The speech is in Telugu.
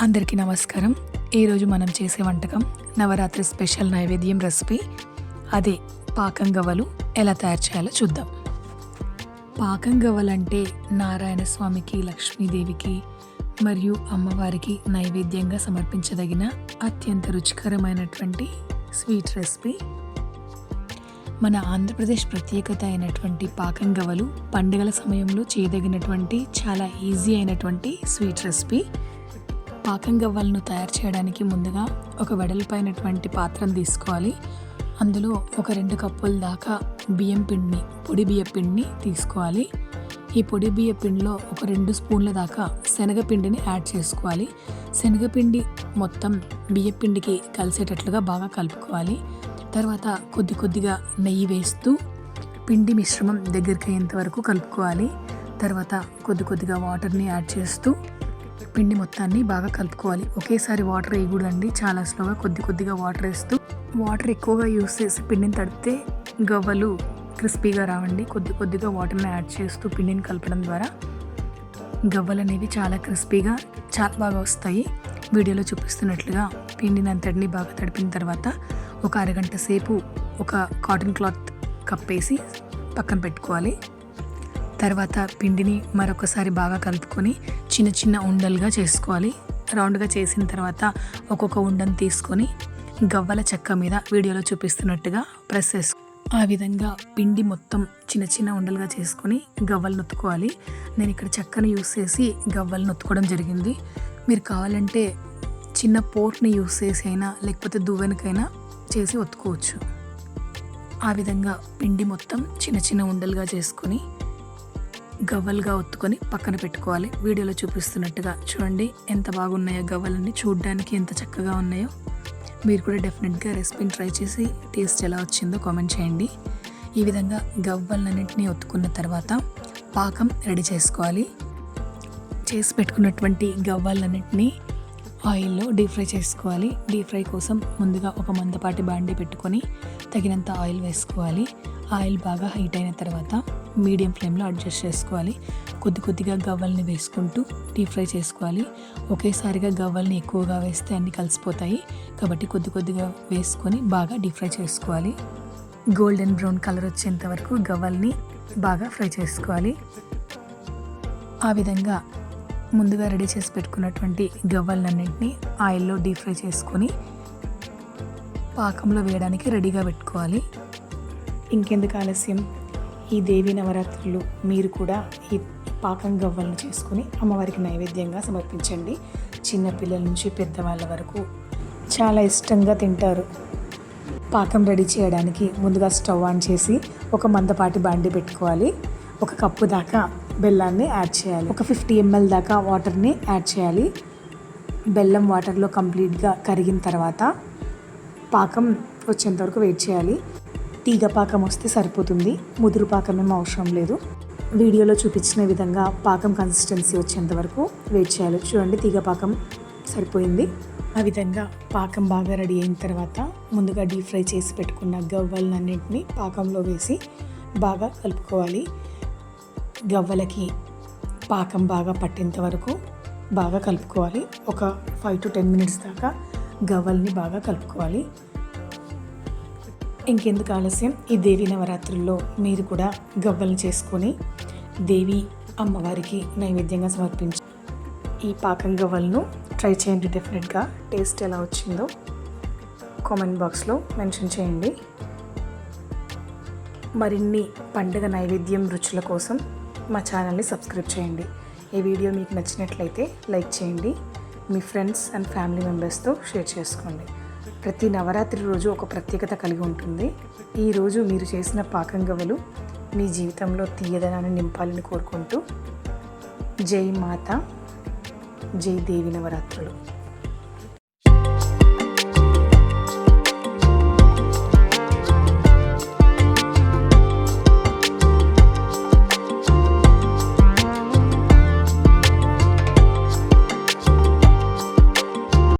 అందరికీ నమస్కారం. ఈరోజు మనం చేసే వంటకం నవరాత్రి స్పెషల్ నైవేద్యం రెసిపీ. అదే పాకం గవ్వలు ఎలా తయారు చేయాలో చూద్దాం. పాకం గవ్వలంటే నారాయణ స్వామికి లక్ష్మీదేవికి మరియు అమ్మవారికి నైవేద్యంగా సమర్పించదగిన అత్యంత రుచికరమైనటువంటి స్వీట్ రెసిపీ. మన ఆంధ్రప్రదేశ్ ప్రత్యేకత అయినటువంటి పాకం గవ్వలు పండుగల సమయంలో చేయదగినటువంటి చాలా ఈజీ అయినటువంటి స్వీట్ రెసిపీ. పాకం గవ్వలను తయారు చేయడానికి ముందుగా ఒక వెడల్పైనటువంటి పాత్రను తీసుకోవాలి. అందులో ఒక రెండు కప్పుల దాకా బియ్యం పిండిని పొడి బియ్య పిండిని తీసుకోవాలి. ఈ పొడి బియ్య పిండిలో ఒక రెండు స్పూన్ల దాకా శనగపిండిని యాడ్ చేసుకోవాలి. శనగపిండి మొత్తం బియ్య పిండికి కలిసేటట్లుగా బాగా కలుపుకోవాలి. తర్వాత కొద్ది కొద్దిగా నెయ్యి వేస్తూ పిండి మిశ్రమం దగ్గరికి అయ్యేంత వరకు కలుపుకోవాలి. తర్వాత కొద్ది కొద్దిగా వాటర్ని యాడ్ చేస్తూ పిండి మొత్తాన్ని బాగా కలుపుకోవాలి. ఒకేసారి వాటర్ వేయకూడదండి. చాలా స్లోగా కొద్ది కొద్దిగా వాటర్ వేస్తూ వాటర్ ఎక్కువగా యూస్ చేసి పిండిని తడిపితే గవ్వలు క్రిస్పీగా రావండి. కొద్ది కొద్దిగా వాటర్ని యాడ్ చేస్తూ పిండిని కలపడం ద్వారా గవ్వలు అనేవి చాలా క్రిస్పీగా చాలా బాగా వస్తాయి. వీడియోలో చూపిస్తున్నట్లుగా పిండిని అంతటిని బాగా తడిపిన తర్వాత ఒక అరగంట సేపు ఒక కాటన్ క్లాత్ కప్పేసి పక్కన పెట్టుకోవాలి. తర్వాత పిండిని మరొకసారి బాగా కలుపుకొని చిన్న చిన్న ఉండలుగా చేసుకోవాలి. రౌండ్గా చేసిన తర్వాత ఒక్కొక్క ఉండను తీసుకొని గవ్వల చెక్క మీద వీడియోలో చూపిస్తున్నట్టుగా ప్రెస్ చేసుకో ఆ విధంగా పిండి మొత్తం చిన్న చిన్న ఉండలుగా చేసుకొని గవ్వలు నొత్తుకోవాలి. నేను ఇక్కడ చెక్కను యూస్ చేసి గవ్వలు నొత్తుకోవడం జరిగింది. మీరు కావాలంటే చిన్న పోర్ట్ని యూస్ చేసి అయినా లేకపోతే దువ్వెనకైనా చేసి ఒత్తుకోవచ్చు. ఆ విధంగా పిండి మొత్తం చిన్న చిన్న ఉండలుగా చేసుకొని గవ్వలుగా ఒత్తుకొని పక్కన పెట్టుకోవాలి. వీడియోలో చూపిస్తున్నట్టుగా చూడండి ఎంత బాగున్నాయో గవ్వలన్నీ చూడడానికి ఎంత చక్కగా ఉన్నాయో. మీరు కూడా డెఫినెట్గా రెసిపీని ట్రై చేసి టేస్ట్ ఎలా వచ్చిందో కామెంట్ చేయండి. ఈ విధంగా గవ్వలన్నింటినీ ఒత్తుకున్న తర్వాత పాకం రెడీ చేసుకోవాలి. చేసి పెట్టుకున్నటువంటి గవ్వలన్నింటినీ ఆయిల్లో డీప్ ఫ్రై చేసుకోవాలి. డీప్ ఫ్రై కోసం ముందుగా ఒక మందపాటి బాండి పెట్టుకొని తగినంత ఆయిల్ వేసుకోవాలి. ఆయిల్ బాగా హీట్ అయిన తర్వాత మీడియం ఫ్లేమ్లో అడ్జస్ట్ చేసుకోవాలి. కొద్ది కొద్దిగా గవ్వల్ని వేసుకుంటూ డీప్ ఫ్రై చేసుకోవాలి. ఒకేసారిగా గవ్వల్ని ఎక్కువగా వేస్తే అన్నీ కలిసిపోతాయి. కాబట్టి కొద్ది కొద్దిగా వేసుకొని బాగా డీప్ ఫ్రై చేసుకోవాలి. గోల్డెన్ బ్రౌన్ కలర్ వచ్చేంత వరకు గవ్వల్ని బాగా ఫ్రై చేసుకోవాలి. ఆ విధంగా ముందుగా రెడీ చేసి పెట్టుకున్నటువంటి గవ్వలన్నింటినీ ఆయిల్లో డీప్ ఫ్రై చేసుకొని పాకంలో వేయడానికి రెడీగా పెట్టుకోవాలి. ఇంకెందుకు ఆలస్యం? ఈ దేవి నవరాత్రులు మీరు కూడా ఈ పాకం గవ్వలను చేసుకుని అమ్మవారికి నైవేద్యంగా సమర్పించండి. చిన్నపిల్లల నుంచి పెద్దవాళ్ళ వరకు చాలా ఇష్టంగా తింటారు. పాకం రెడీ చేయడానికి ముందుగా స్టవ్ ఆన్ చేసి ఒక మందపాటి బాండి పెట్టుకోవాలి. ఒక కప్పు దాకా బెల్లాన్ని యాడ్ చేయాలి. ఒక ఫిఫ్టీ ఎంఎల్ దాకా వాటర్ని యాడ్ చేయాలి. బెల్లం వాటర్లో కంప్లీట్గా కరిగిన తర్వాత పాకం వచ్చేంత వరకు వెయిట్ చేయాలి. తీగ పాకం వస్తే సరిపోతుంది. ముదురు పాకం ఏమో అవసరం లేదు. వీడియోలో చూపించిన విధంగా పాకం కన్సిస్టెన్సీ వచ్చేంత వరకు వెయిట్ చేయాలి. చూడండి తీగ పాకం సరిపోయింది. ఆ విధంగా పాకం బాగా రెడీ అయిన తర్వాత ముందుగా డీప్ ఫ్రై చేసి పెట్టుకున్న గవ్వలన్నింటినీ పాకంలో వేసి బాగా కలుపుకోవాలి. గవ్వలకి పాకం బాగా పట్టేంత వరకు బాగా కలుపుకోవాలి. ఒక ఫైవ్ టు టెన్ మినిట్స్ దాకా గవ్వల్ని బాగా కలుపుకోవాలి. ఇంకెందుకు ఆలస్యం? ఈ దేవి నవరాత్రుల్లో మీరు కూడా గవ్వలు చేసుకొని దేవి అమ్మవారికి నైవేద్యంగా సమర్పించి. ఈ పాకం గవ్వలను ట్రై చేయండి డెఫినెట్గా. టేస్ట్ ఎలా వచ్చిందో కామెంట్ బాక్స్లో మెన్షన్ చేయండి. మరిన్ని పండుగ నైవేద్యం రుచుల కోసం మా ఛానల్ని సబ్స్క్రైబ్ చేయండి. ఈ వీడియో మీకు నచ్చినట్లయితే లైక్ చేయండి. మీ ఫ్రెండ్స్ అండ్ ఫ్యామిలీ మెంబర్స్తో షేర్ చేసుకోండి. ప్రతి నవరాత్రి రోజు ఒక ప్రత్యేకత కలిగి ఉంటుంది. ఈరోజు మీరు చేసిన పాకంగవలు మీ జీవితంలో తీయదనాన్ని నింపాలని కోరుకుంటూ జై మాత జై దేవి నవరాత్రులు.